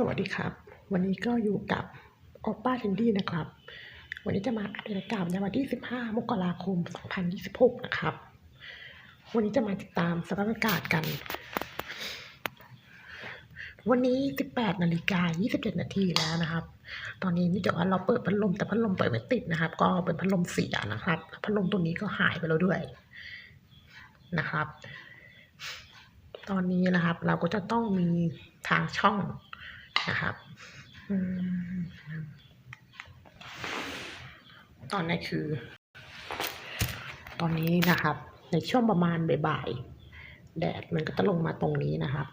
สวัสดีครับ วันนี้ก็อยู่กับโอป้าเทนดี้นะครับ วันนี้จะมาอัดรายการในวันที่ 15 มกราคม 2026 นะครับ วันนี้จะมาติดตามสภาพอากาศกัน วันนี้ 18 นาฬิกา 27 นาทีแล้วนะครับ ตอนนี้นี่จากว่าเราเปิดพัดลมแต่พัดลมเปิดไม่ติดนะครับ ก็เป็นพัดลมเสียนะครับ พัดลมตัวนี้ก็หายไปแล้วด้วยนะครับ ตอนนี้นะครับเราก็จะต้องมีทางช่อง นะครับตอนนี้คือ ตอนนี้นะครับ ในช่วงประมาณบ่ายๆแดดมันก็จะลงมาตรงนี้นะครับ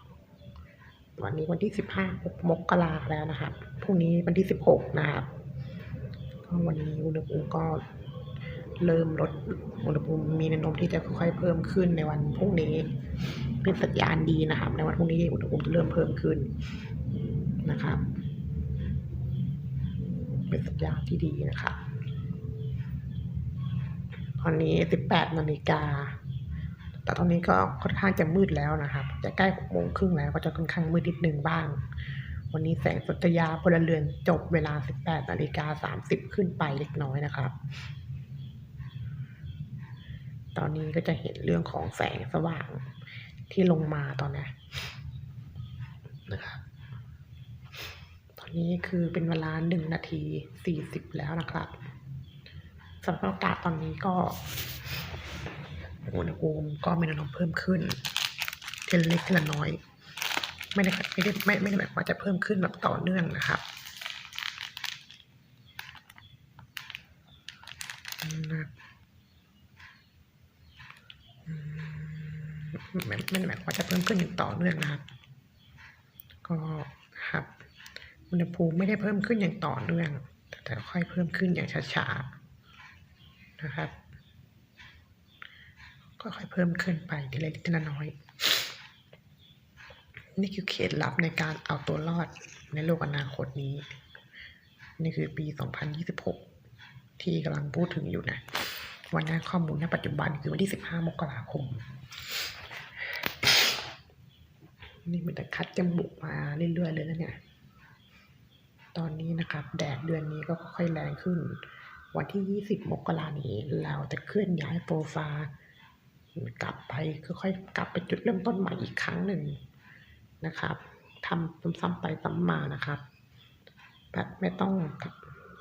วันนี้วันที่สิบห้ามกราแล้วนะครับพรุ่งนี้วันที่สิบหกนะครับก็วันนี้อุณหภูมิก็เริ่มลดอุณหภูมิมีแนวโน้มที่จะค่อยๆเพิ่มขึ้นในวันพรุ่งนี้ เป็นสัญญาณดีนะครับ ในวันพรุ่งนี้อุณหภูมิจะเริ่มเพิ่มขึ้น นะครับ เป็นสัญญาณที่ดีนะครับตอนนี้ 18นาฬิกา แต่ตอนนี้ก็ค่อนข้างจะมืดแล้วนะครับจะใกล้6โมงครึ่งแล้วก็จะค่อนข้างมืดนิดนึงบ้าง วันนี้แสงสุริยาพลเรือนจบเวลา 18นาฬิกา30 ขึ้นไปเล็กน้อยนะครับตอนนี้ก็จะเห็นเรื่องของแสงสว่างที่ลงมาตอนนี้นะครับ นี้คือเป็นเวลาหนึ่งนาทีสี่สิบแล้วนะครับสำหรับอากาศตอนนี้ก็อุณหภูมิก็มีแนวโน้มเพิ่มขึ้นทีละเล็กทีละน้อย ไม่ได้ไม่ได้ไม่ไม่ได้หมายความว่าจะเพิ่มขึ้นแบบต่อเนื่องนะครับไม่ไม่ได้หมายความว่าจะเพิ่มขึ้นอย่างต่อเนื่องนะครับ ก็ครับ อุณหภูมิไม่ได้เพิ่มขึ้นอย่างต่อเนื่อง แต่ค่อยเพิ่มขึ้นอย่างช้าๆนะครับก็ค่อยเพิ่มขึ้นไปทีละเล็กทีละน้อย นี่คือเคล็ดลับในการเอาตัวรอดในโลกอนาคตนี้ นี่คือปี 2026 ที่กำลังพูดถึงอยู่นะ วันนี้ข้อมูลณปัจจุบันคือวันที่ 15 มกราคม นี่มันจะคัดจมูกมาเรื่อยๆเลยนะเนี่ย ตอนนี้นะครับแดดเดือนนี้ก็ค่อยแรงขึ้น วันที่ 20 มกรานี้เราจะเคลื่อนย้ายโปรไฟล์กลับไปค่อยๆกลับไปจุดเริ่มต้นใหม่อีกครั้งหนึ่งนะครับทำซ้ำๆไปซ้ำมานะครับแบบไม่ต้อง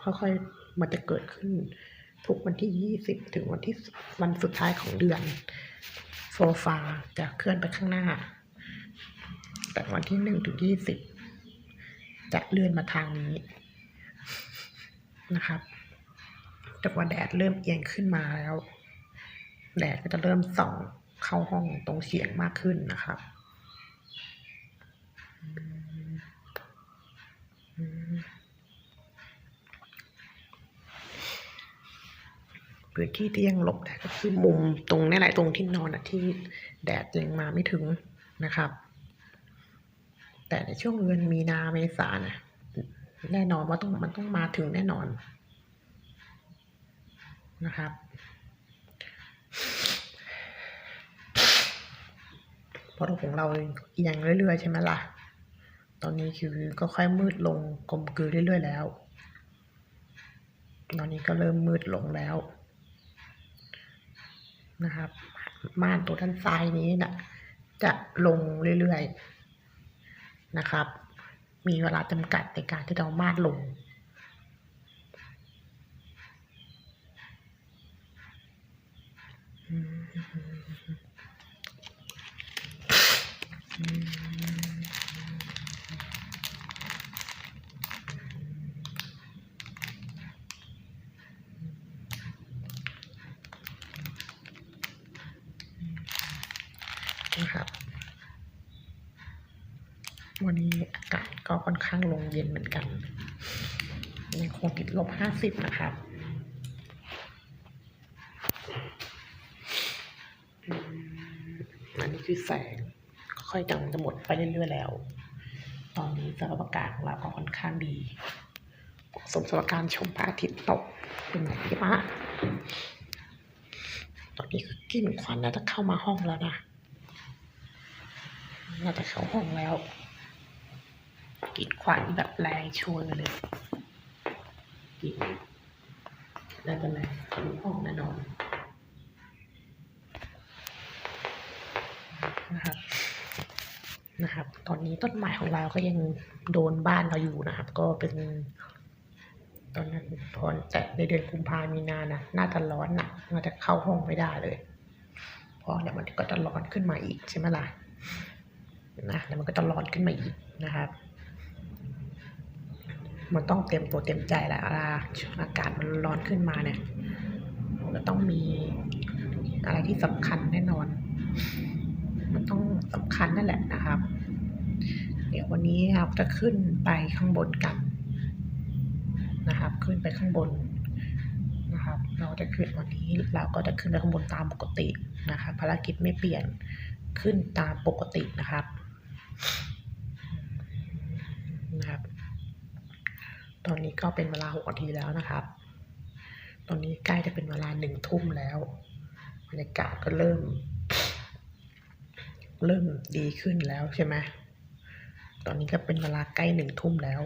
ค่อยๆมันจะเกิดขึ้นทุกวันที่ 20 ถึงวันที่วันสุดท้ายของเดือนโซฟาจะเคลื่อนไปข้างหน้า แต่วันที่หนึ่งถึงยี่สิบ จะเลื่อนมาทางนี้นะครับ แต่ว่าแดดเริ่มเอียงขึ้นมาแล้ว แดดก็จะเริ่มส่องเข้าห้องตรงเฉียงมากขึ้นนะครับพื้นที่ที่ยังหลบแดดก็คือมุมตรงนี่แหละตรงที่นอนอะที่แดดยังมาไม่ถึงนะครับ แต่ในช่วงเดือนมีนาเมษานะแน่นอนว่าต้องมันต้องมาถึงแน่นอนนะครับ เพราะของเราเอียงเรื่อยๆ ใช่ไหมล่ะ ตอนนี้คือก็ค่อยมืดลงกลมกลืนเรื่อยๆแล้ว ตอนนี้ก็เริ่มมืดลงแล้วนะครับม่านตัวด้านซ้ายนี้นะจะลงเรื่อยๆ นะครับ มีเวลาจำกัดในการที่เรามานลงนะครับ วันนี้อากาศก็ค่อนข้างลงเย็นเหมือนกันยังคงติดลบห้าสิบนะครับอันนี้คือแสงค่อยจังจะหมดไปเรื่อยๆแล้ว ตอนนี้สภาพอากาศของเราก็ค่อนข้างดี สมสำหรับการชมพระอาทิตย์ตกเป็นอย่างที่มากตอนนี้คือกลิ่นควันน่าจะเข้ามาห้องแล้วนะ น่าจะเข้าห้องแล้ว กีดขวานแบบแรงชวนเลยกีดน่าจะแรงทะลุห้องแน่นอนนะครับนะครับ ตอนนี้ต้นไม้ของเราก็ยังโดนบ้านเราอยู่นะครับ ก็เป็น ตอนนั้นพอแต่ในเดือนกุมภามีนานะน่าจะร้อนนักน่าจะเข้าห้องไม่ได้เลย เพราะเดี๋ยวมันก็จะร้อนขึ้นมาอีกใช่ไหมล่ะนะเดี๋ยวมันก็จะร้อนขึ้นมาอีกนะครับ มันต้องเต็มตัวเต็มใจแหละเวลาอากาศมันร้อนขึ้นมาเนี่ยมันก็ต้องมีอะไรที่สำคัญแน่นอน มันต้องสำคัญนั่นแหละนะครับ เดี๋ยววันนี้เราจะขึ้นไปข้างบนกันนะครับ ขึ้นไปข้างบนนะครับ เราจะขึ้นวันนี้เราก็จะขึ้นไปข้างบนตามปกตินะครับภารกิจไม่เปลี่ยนขึ้นตามปกตินะครับ ตอนนี้ก็เป็นเวลาหกนาทีแล้วนะครับ ตอนนี้ใกล้จะเป็นเวลาหนึ่งทุ่มแล้วบรรยากาศก็เริ่ม เริ่มดีขึ้นแล้วใช่ไหมตอนนี้ก็เป็นเวลาใกล้หนึ่งทุ่มแล้ว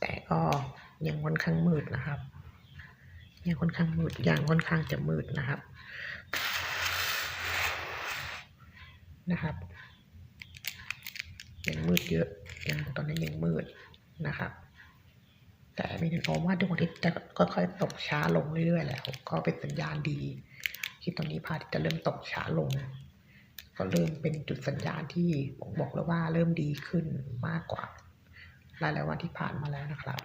แต่ก็ยังค่อนข้างมืดนะครับ ยังค่อนข้างมืดยังค่อนข้างจะมืดนะครับ นะครับ ยังมืดเยอะยังตอนนี้ยังมืด นะครับแต่มีแนวโน้มว่าดวงอาทิตย์จะค่อยๆตกช้าลงเรื่อยๆแล้วก็เป็นสัญญาณดีที่ตอนนี้พระอาทิตย์จะเริ่มตกช้าลง ก็เริ่มเป็นจุดสัญญาณที่บ่งบอกแล้วว่าเริ่มดีขึ้นมากกว่าหลายๆวันที่ผ่านมาแล้วนะครับ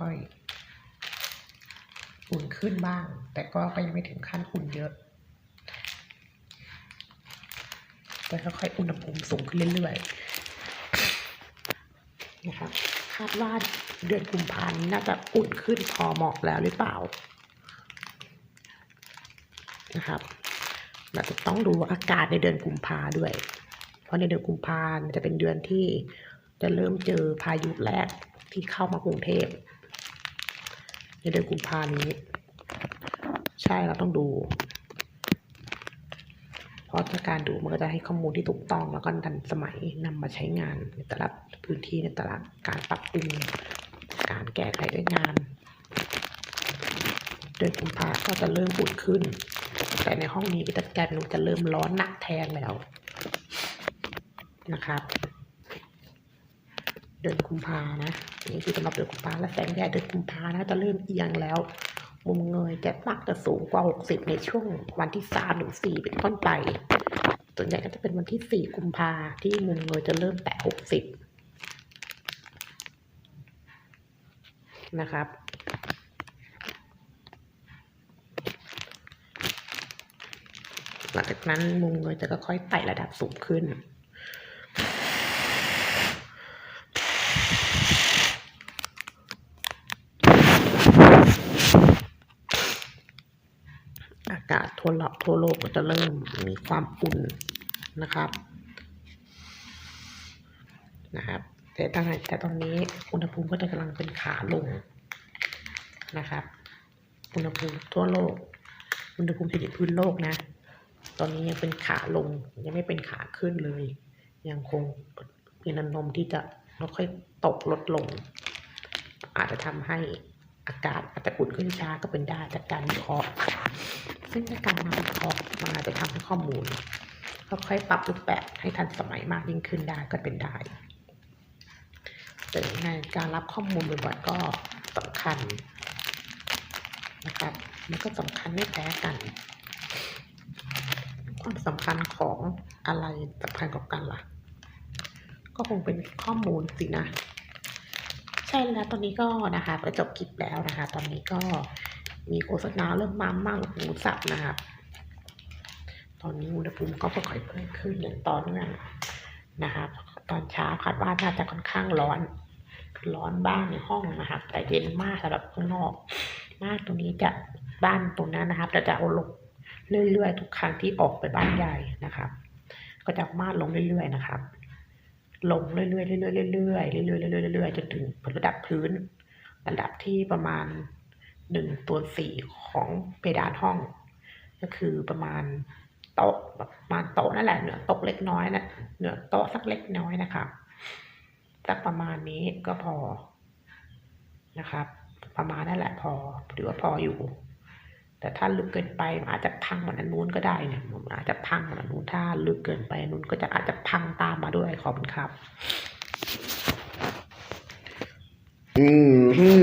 ค่อยๆ อุ่นขึ้นบ้าง แต่ก็ก็ยังไม่ถึงขั้นอุ่นเยอะ แต่ค่อยๆ อุณหภูมิสูงขึ้นเรื่อยๆ นะครับคาดว่าเดือนกุมภาพันธ์น่าจะอุ่นขึ้นพอเหมาะแล้วหรือเปล่า นะครับเราจะต้องดูอากาศในเดือนกุมภาด้วย เพราะในเดือนกุมภาพันธ์จะเป็นเดือนที่จะเริ่มเจอพายุแรกที่เข้ามากรุงเทพ ในเดือนกุมภานี้ ใช่เราต้องดู เพราะถ้าการดูมันก็จะให้ข้อมูลที่ถูกต้องแล้วก็ทันสมัยนำมาใช้งานในแต่ละพื้นที่ในแต่ละการปรับปรุงการแก้ไขด้วยงานเดือนกุมภาก็จะเริ่มอุ่นขึ้น แต่ในห้องนี้ก็จะกลายเป็นว่าจะเริ่มร้อนหนักแทนแล้วนะครับ เดือนกุมภานะนี่คือสำหรับเดือนกุมภาและแสงแดดเดือนกุมภานะจะเริ่มเอียงแล้ว มุมเงยจะมักจะสูงกว่า 60 ในช่วงวันที่3ถึง4เป็นต้นไป ส่วนใหญ่ก็จะเป็นวันที่ 4 กุมภาที่มุมเงยจะเริ่มแตะ 60 นะครับหลังจากนั้นมุมเงยจะค่อยๆไต่ระดับสูงขึ้น อากาทั่วโลกก็จะเริ่มมีความอุ่นนะครับนะครับ แต่ตอนแต่ตอนนี้อุณหภูมิก็จะกำลังเป็นขาลงนะครับ อุณหภูมิทั่วโลก อุณหภูมิที่พื้นโลกนะ ตอนนี้ยังเป็นขาลงยังไม่เป็นขาขึ้นเลย ยังคงมีแนวโน้มที่จะค่อยตกลดลง อาจจะทำให้อากาศอาจจะอุ่นขึ้นช้าก็เป็นได้จากการวิเคราะห์ ซึ่งจากการนำวิเคราะห์มาจะทำให้ข้อมูลค่อยๆปรับรูปแบบให้ทันสมัยมากยิ่งขึ้นได้ก็เป็นได้แต่ในการรับข้อมูลบ่อยๆก็สำคัญนะครับมันก็สำคัญไม่แพ้กัน ความสำคัญของอะไรสำคัญกว่ากันล่ะ ก็คงเป็นข้อมูลสินะ ใช่แล้วตอนนี้ก็นะคะก็จบคลิปแล้วนะคะ ตอนนี้ก็ มีโฆษณาเริ่มมามากหมูสับนะครับ ตอนนี้อุณหภูมิก็ค่อยๆเพิ่มขึ้นอย่างต่อเนื่องนะครับ ตอนเช้าคาดว่าน่าจะค่อนข้างร้อน ร้อนบ้างในห้องนะครับ แต่เย็นมากสำหรับข้างนอกมากตรงนี้จะบ้านตรงนั้นนะครับจะจะเอาลงเรื่อยๆ ทุกครั้งที่ออกไปบ้านใหญ่นะครับ ก็จะมาดลงเรื่อยๆนะครับ ลงเรื่อยๆเรื่อยๆเรื่อยๆเรื่อยๆเรื่อยๆเรื่อยๆจนถึงระดับพื้น ระดับที่ประมาณ หนึ่งตัวสี่ของเพดานห้อง ก็คือประมาณโต๊ะประมาณโต๊ะนั่นแหละเหนือโต๊ะเล็กน้อยนะเหนือโต๊ะสักเล็กน้อยนะครับสักประมาณนี้ก็พอนะครับ ประมาณนั่นแหละพอถือว่าพออยู่ แต่ถ้าลึกเกินไปอาจจะพังเหมือนอันนู้นก็ได้เนี่ยมันอาจจะพังเหมือนอันนู้นถ้าลึกเกินไปอันนู้นก็จะอาจจะพังตามมาด้วยขอบคุณครับ อืม